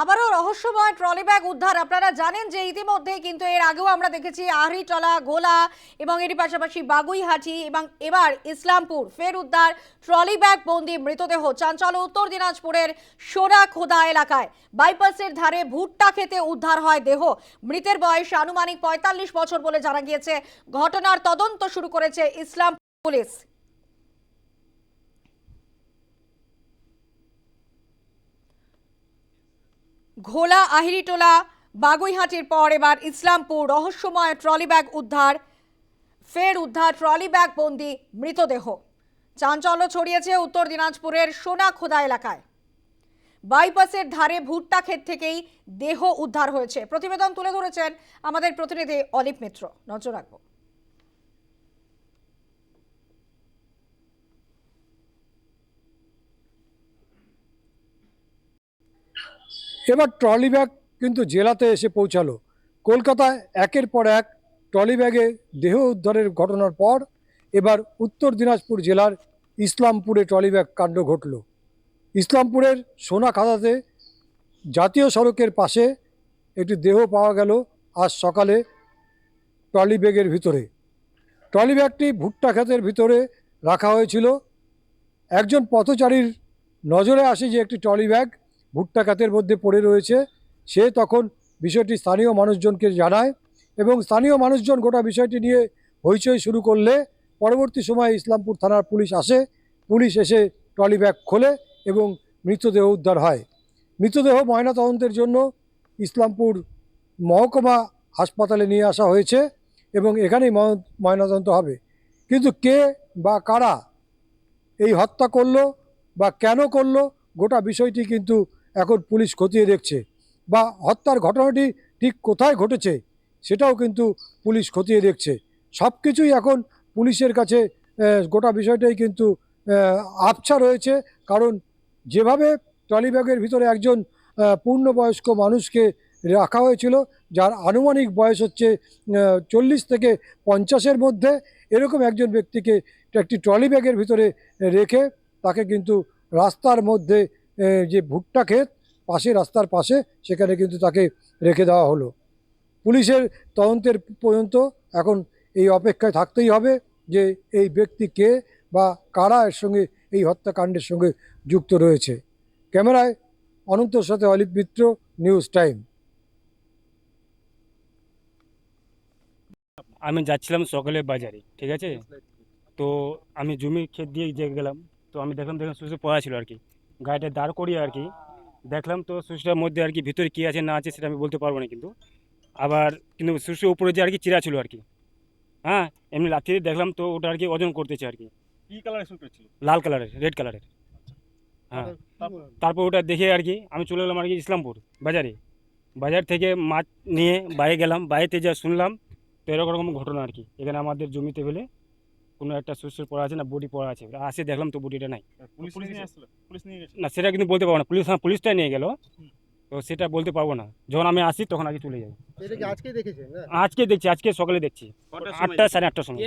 আবারও রহস্যময় trolley bag উদ্ধার। আপনারা জানেন যে ইতিমধ্যেই কিন্তু এর আগেও আমরা দেখেছি আহরিটলা গোলা এবং এরই পাশাপাশি বাগুইহাটি এবং এবার ইসলামপুর ফের উদ্ধার ট্রলি ব্যাগ বন্দি মৃতদেহ চাঞ্চল্য উত্তর দিনাজপুরের সোনা খোদা এলাকায়। বাইপাসের ধারে ভুট্টা খেতে উদ্ধার হয় দেহ। মৃতের বয়স আনুমানিক পঁয়তাল্লিশ বছর বলে জানা গিয়েছে। ঘটনার তদন্ত শুরু করেছে ইসলাম পুলিশ। ঘোলা আহিরিটোলা, বাগুইহাটির পর এবার ইসলামপুর রহস্যময় ট্রলি ব্যাগ উদ্ধার, ফের উদ্ধার ট্রলি ব্যাগ বন্দি মৃতদেহ। চাঞ্চল্য ছড়িয়েছে উত্তর দিনাজপুরের সোনাখোদা এলাকায়। বাইপাসের ধারে ভুট্টা ক্ষেত থেকেই দেহ উদ্ধার হয়েছে। প্রতিবেদন তুলে ধরেছেন আমাদের প্রতিনিধি অলিপ মিত্র। নজর রাখব। এবার ট্রলি ব্যাগ কিন্তু জেলাতে এসে পৌঁছালো। কলকাতায় একের পর এক ট্রলি ব্যাগে দেহ উদ্ধারের ঘটনার পর এবার উত্তর দিনাজপুর জেলার ইসলামপুরে ট্রলি ব্যাগ কাণ্ড ঘটল। ইসলামপুরের সোনা খাদাতে জাতীয় সড়কের পাশে একটি দেহ পাওয়া গেল আজ সকালে ট্রলি ব্যাগের ভিতরে। ট্রলি ব্যাগটি ভুট্টা ক্ষেতের ভিতরে রাখা হয়েছিল। একজন পথচারীর নজরে আসে যে একটি ট্রলি ব্যাগ ভুট্টা খাতের মধ্যে পড়ে রয়েছে, সে তখন বিষয়টি স্থানীয় মানুষজনকে জানায় এবং স্থানীয় মানুষজন গোটা বিষয়টি নিয়ে হইচই শুরু করলে পরবর্তী সময়ে ইসলামপুর থানার পুলিশ আসে, পুলিশ এসে ট্রলি ব্যাগ খোলে এবং মৃতদেহ উদ্ধার হয়। মৃতদেহ ময়নাতদন্তের জন্য ইসলামপুর মহকুমা হাসপাতালে নিয়ে আসা হয়েছে এবং এখানেই ময়- ময়নাতদন্ত হবে। কিন্তু কে বা কারা এই হত্যা করল বা কেন করল গোটা বিষয়টি কিন্তু এখন পুলিশ খতিয়ে দেখছে বা হত্যার ঘটনাটি ঠিক কোথায় ঘটেছে সেটাও কিন্তু পুলিশ খতিয়ে দেখছে। সব কিছুই এখন পুলিশের কাছে গোটা বিষয়টাই কিন্তু আবছা রয়েছে। কারণ যেভাবে ট্রলি ব্যাগের ভিতরে একজন পূর্ণবয়স্ক মানুষকে রাখা হয়েছিল, যার আনুমানিক বয়স হচ্ছে চল্লিশ থেকে পঞ্চাশের মধ্যে, এরকম একজন ব্যক্তিকে একটি ট্রলি ব্যাগের ভিতরে রেখে তাকে কিন্তু রাস্তার মধ্যে যে ভুট্টা ক্ষেত পাশে রাস্তার পাশে সেখানে কিন্তু তাকে রেখে দেওয়া হলো। পুলিশের তদন্তের পর্যন্ত এখন এই অপেক্ষায় থাকতেই হবে যে এই ব্যক্তি কে বা কারা এর সঙ্গে এই হত্যাকাণ্ডের সঙ্গে যুক্ত রয়েছে। ক্যামেরায় অনন্তর সাথে অলিপ মিত্র নিউজ টাইম। আমি যাচ্ছিলাম সকালে বাজারে ঠিক আছে? তো আমি জমি ক্ষেত দিয়ে যে গেলাম তো আমি দেখলাম দেখলাম সুইচে পড়া ছিল আর কি। গাড়িটা দাঁড় করিয়ে আর কি। দেখলাম তো সুইচটার মধ্যে আর কি ভিতরে কী আছে না আছে সেটা আমি বলতে পারব না কিন্তু। আবার কিন্তু সুইচের উপরে যে আর কি চিরা ছিল আর কি। হ্যাঁ এমনি লাথি দেখলাম তো ওটা আর কি ওজন করতেছে আর কি। কি কালার শুট ছিল লাল কালারের রেড কালারের হ্যাঁ। তারপর? ওটা দেখে আর কি আমি চলে গেলাম আর কি ইসলামপুর বাজারে। বাজার থেকে মাছ নিয়ে বাইরে গেলাম বাইরেতে যা শুনলাম তো এরকম ঘটনা আর কি। এখানে আমাদের জমিতে ফেলে কোনো একটা সুস্থ পড়া আছে না বডি পড়া আছে। এবার আসে দেখলাম তো বডিটা নাই। না সেটা কিন্তু বলতে পারব না। পুলিশ হ্যাঁ পুলিশটাই নিয়ে গেল। তো সেটা বলতে পারব না। যখন আমি আসি তখন আগে চলে যাই। না আজকে দেখছি আজকে সকালে দেখছি। আটটা সাড়ে আটটার সময়।